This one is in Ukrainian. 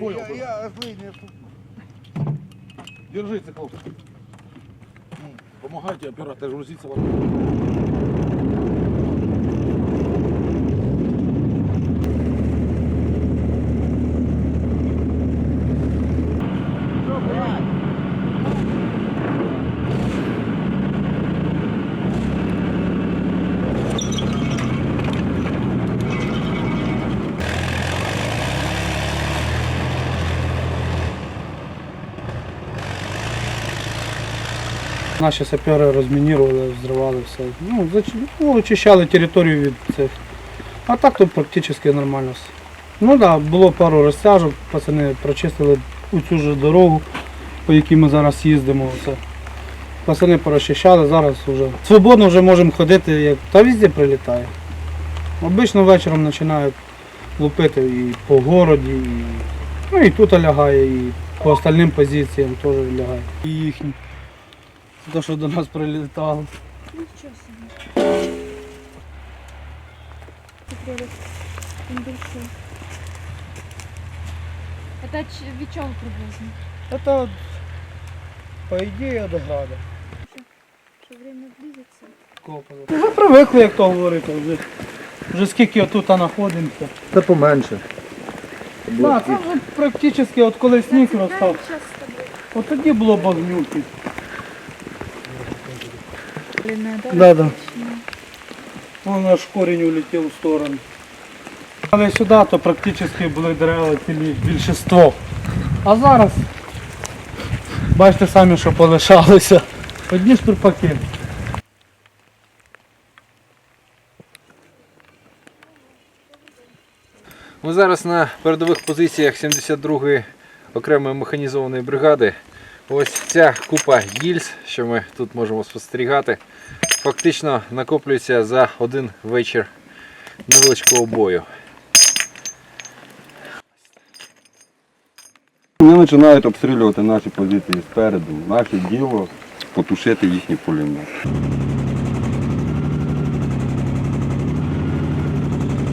понял. Я, я злий не. Держите, хлопцы. Помогайте оператору грузиться. Наші сапери розмінірували, взривали все. Ну, ну, очищали територію від цих. А так тут практично нормально все. Ну так, да, було пару розтяжок, пацани прочистили цю ж дорогу, по якій ми зараз їздимо. Все. Пацани порозчищали, зараз вже свободно вже можемо ходити, як та везде прилітає. Обично вечором починають лупити і по городі, і, ну, і тут лягає, і по остальним позиціям теж лягає. І їхні. Те, що до нас прилітало. Он большой. Это ч- вечер приблизно. Це, по ідеї, до града. Что время близится. Вже привикли, як то говорити, вже, вже скільки отут знаходимося. Це поменше. Так, це вже практично, от коли сніг розстав, от тоді було багнюки. Блин, да? Да, да. Вон наш корінь улетів в сторону. Але сюди, то практично були дерева цілі більшіство. А зараз, бачите самі, що полишалося. Одні штурпаки. Ми зараз на передових позиціях 72-ї окремої механізованої бригади. Ось ця купа гільз, що ми тут можемо спостерігати, фактично накоплюється за один вечір невеличкого бою. Вони починають обстрілювати наші позиції спереду. Наше діло потушити їхні пулемет.